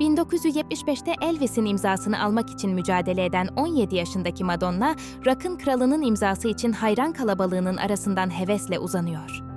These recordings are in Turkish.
1975'te Elvis'in imzasını almak için mücadele eden 17 yaşındaki Madonna, rock'ın kralının imzası için hayran kalabalığının arasından hevesle uzanıyor.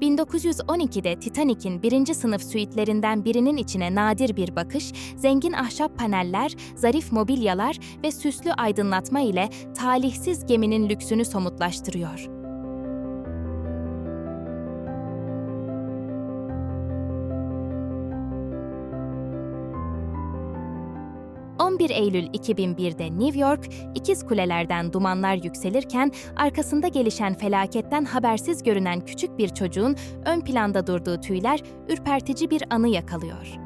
...1912'de Titanic'in birinci sınıf suitlerinden birinin içine nadir bir bakış, zengin ahşap paneller, zarif mobilyalar ve süslü aydınlatma ile talihsiz geminin lüksünü somutlaştırıyor. 11 Eylül 2001'de New York, ikiz kulelerden dumanlar yükselirken arkasında gelişen felaketten habersiz görünen küçük bir çocuğun ön planda durduğu tüyler ürpertici bir anı yakalıyor.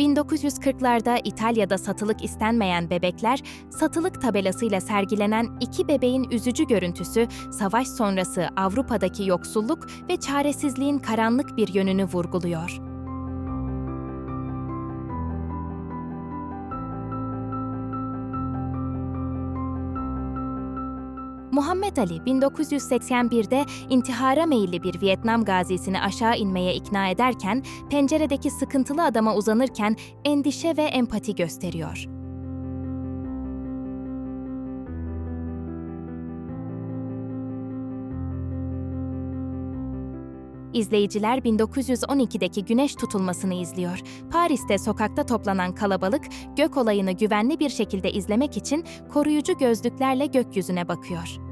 ...1940'larda İtalya'da satılık istenmeyen bebekler, satılık tabelasıyla sergilenen iki bebeğin üzücü görüntüsü, savaş sonrası Avrupa'daki yoksulluk ve çaresizliğin karanlık bir yönünü vurguluyor. Muhammed Ali 1981'de intihara meyilli bir Vietnam gazisini aşağı inmeye ikna ederken penceredeki sıkıntılı adama uzanırken endişe ve empati gösteriyor. İzleyiciler 1912'deki güneş tutulmasını izliyor. Paris'te sokakta toplanan kalabalık gök olayını güvenli bir şekilde izlemek için koruyucu gözlüklerle gökyüzüne bakıyor.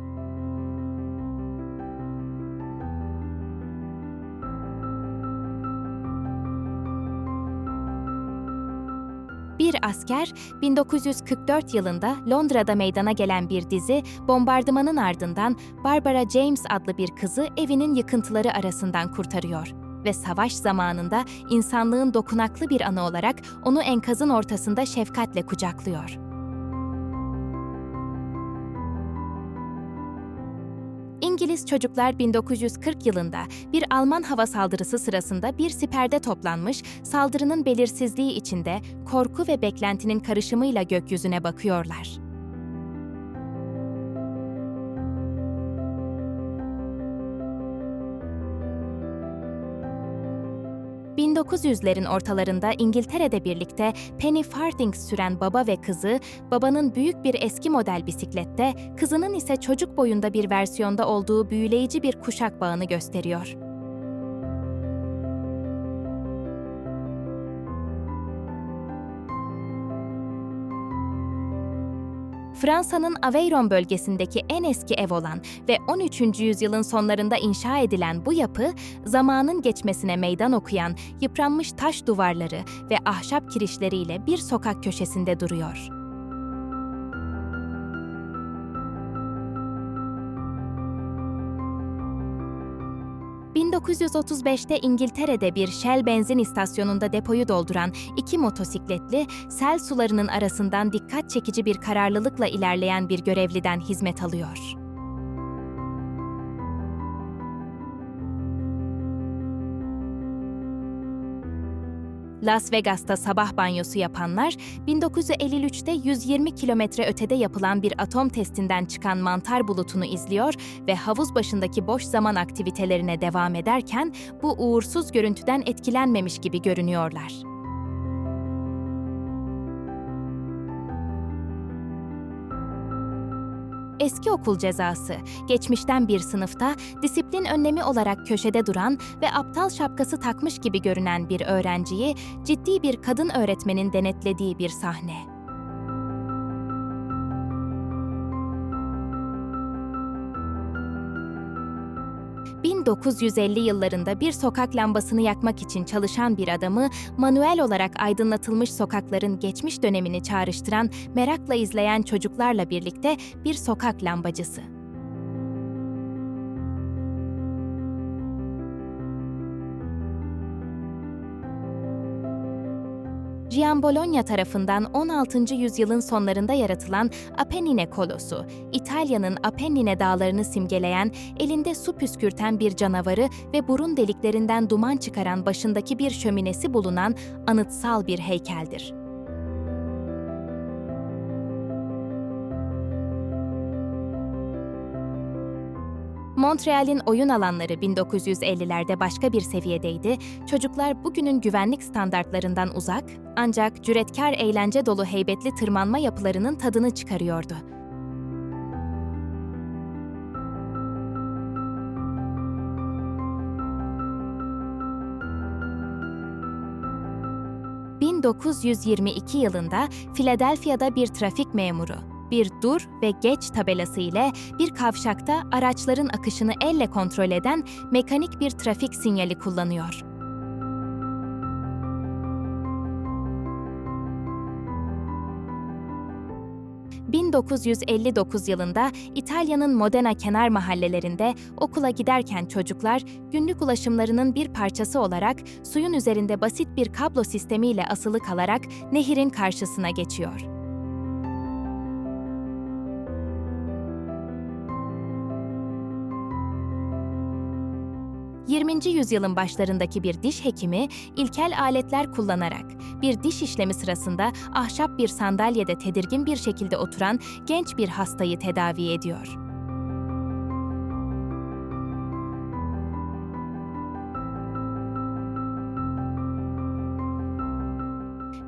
Bir asker 1944 yılında Londra'da meydana gelen bir dizi bombardımanın ardından Barbara James adlı bir kızı evinin yıkıntıları arasından kurtarıyor ve savaş zamanında insanlığın dokunaklı bir anı olarak onu enkazın ortasında şefkatle kucaklıyor. İngiliz çocuklar 1940 yılında bir Alman hava saldırısı sırasında bir siperde toplanmış, saldırının belirsizliği içinde korku ve beklentinin karışımıyla gökyüzüne bakıyorlar. ...1900'lerin ortalarında İngiltere'de birlikte Penny Farthing süren baba ve kızı, babanın büyük bir eski model bisiklette, kızının ise çocuk boyunda bir versiyonda olduğu büyüleyici bir kuşak bağını gösteriyor. Fransa'nın Aveyron bölgesindeki en eski ev olan ve 13. yüzyılın sonlarında inşa edilen bu yapı, zamanın geçmesine meydan okuyan yıpranmış taş duvarları ve ahşap kirişleriyle bir sokak köşesinde duruyor. ...1935'te İngiltere'de bir Shell benzin istasyonunda depoyu dolduran iki motosikletli, sel sularının arasından dikkat çekici bir kararlılıkla ilerleyen bir görevliden hizmet alıyor. Las Vegas'ta sabah banyosu yapanlar, 1953'te 120 kilometre ötede yapılan bir atom testinden çıkan mantar bulutunu izliyor ve havuz başındaki boş zaman aktivitelerine devam ederken bu uğursuz görüntüden etkilenmemiş gibi görünüyorlar. Eski okul cezası, geçmişten bir sınıfta disiplin önlemi olarak köşede duran ve aptal şapkası takmış gibi görünen bir öğrenciyi ciddi bir kadın öğretmenin denetlediği bir sahne. ...1950 yıllarında bir sokak lambasını yakmak için çalışan bir adamı... ...manuel olarak aydınlatılmış sokakların geçmiş dönemini çağrıştıran... ...merakla izleyen çocuklarla birlikte bir sokak lambacısı. Giambologna tarafından 16. yüzyılın sonlarında yaratılan Apennine kolosu, İtalya'nın Apennine dağlarını simgeleyen, elinde su püskürten bir canavarı ve burun deliklerinden duman çıkaran başındaki bir şöminesi bulunan anıtsal bir heykeldir. Montreal'in oyun alanları 1950'lerde başka bir seviyedeydi. Çocuklar bugünün güvenlik standartlarından uzak, ancak cüretkar eğlence dolu heybetli tırmanma yapılarının tadını çıkarıyordu. ...1922 yılında Philadelphia'da bir trafik memuru, bir dur ve geç tabelası ile bir kavşakta araçların akışını elle kontrol eden mekanik bir trafik sinyali kullanıyor. ...1959 yılında İtalya'nın Modena kenar mahallelerinde okula giderken çocuklar günlük ulaşımlarının bir parçası olarak suyun üzerinde basit bir kablo sistemiyle asılı kalarak nehirin karşısına geçiyor. 20. yüzyılın başlarındaki bir diş hekimi ilkel aletler kullanarak bir diş işlemi sırasında ahşap bir sandalyede tedirgin bir şekilde oturan genç bir hastayı tedavi ediyor.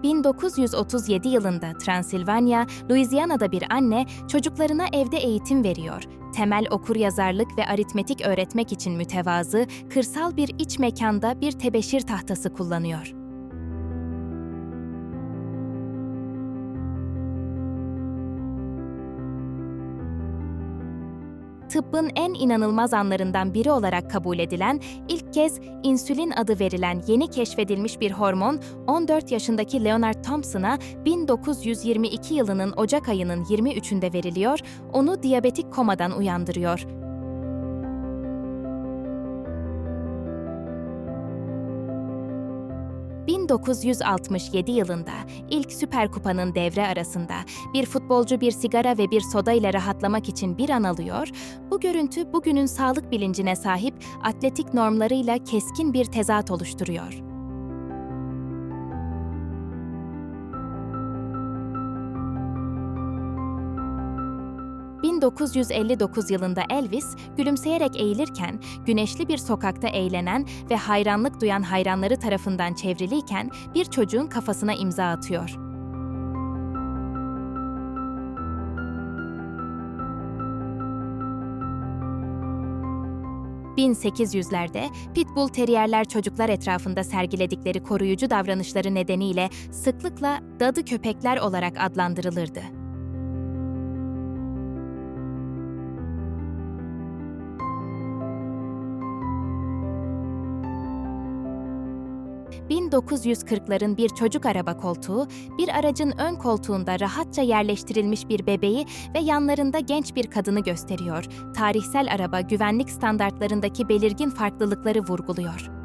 ...1937 yılında Transilvanya, Louisiana'da bir anne çocuklarına evde eğitim veriyor temel okuryazarlık ve aritmetik öğretmek için mütevazı, kırsal bir iç mekanda bir tebeşir tahtası kullanıyor. Tıbbın en inanılmaz anlarından biri olarak kabul edilen, ilk kez insülin adı verilen yeni keşfedilmiş bir hormon 14 yaşındaki Leonard Thompson'a 1922 yılının Ocak ayının 23'ünde veriliyor, onu diyabetik komadan uyandırıyor. 1967 yılında ilk Süper Kupa'nın devre arasında bir futbolcu bir sigara ve bir soda ile rahatlamak için bir an alıyor, bu görüntü bugünün sağlık bilincine sahip atletik normlarıyla keskin bir tezat oluşturuyor. 1959 yılında Elvis gülümseyerek eğilirken güneşli bir sokakta eğlenen ve hayranlık duyan hayranları tarafından çevriliyken bir çocuğun kafasına imza atıyor. ...1800'lerde Pitbull Teriyerler çocuklar etrafında sergiledikleri koruyucu davranışları nedeniyle sıklıkla dadı köpekler olarak adlandırılırdı. 1940'ların bir çocuk araba koltuğu, bir aracın ön koltuğunda rahatça yerleştirilmiş bir bebeği ve yanlarında genç bir kadını gösteriyor. Tarihsel araba güvenlik standartlarındaki belirgin farklılıkları vurguluyor.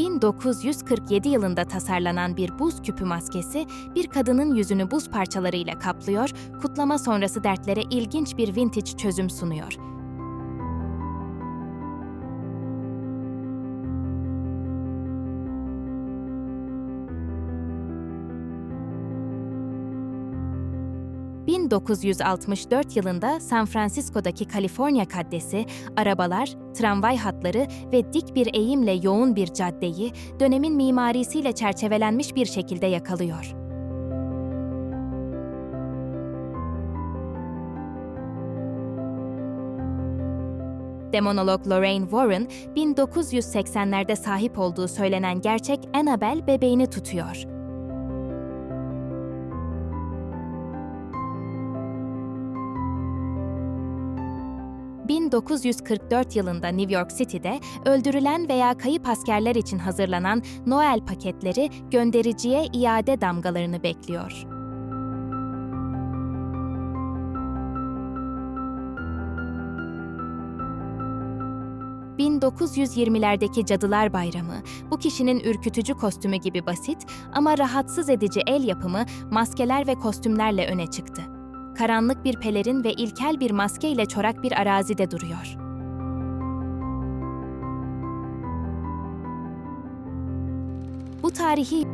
1947 yılında tasarlanan bir buz küpü maskesi bir kadının yüzünü buz parçalarıyla kaplıyor, kutlama sonrası dertlere ilginç bir vintage çözüm sunuyor. ...1964 yılında San Francisco'daki Kaliforniya Caddesi, arabalar, tramvay hatları ve dik bir eğimle yoğun bir caddeyi dönemin mimarisiyle çerçevelenmiş bir şekilde yakalıyor. Demonolog Lorraine Warren, 1980'lerde sahip olduğu söylenen gerçek Annabelle bebeğini tutuyor. 1944 yılında New York City'de öldürülen veya kayıp askerler için hazırlanan Noel paketleri göndericiye iade damgalarını bekliyor. 1920'lerdeki Cadılar Bayramı, bu kişinin ürkütücü kostümü gibi basit ama rahatsız edici el yapımı maskeler ve kostümlerle öne çıktı. Karanlık bir pelerin ve ilkel bir maske ile çorak bir arazide duruyor. Bu tarihi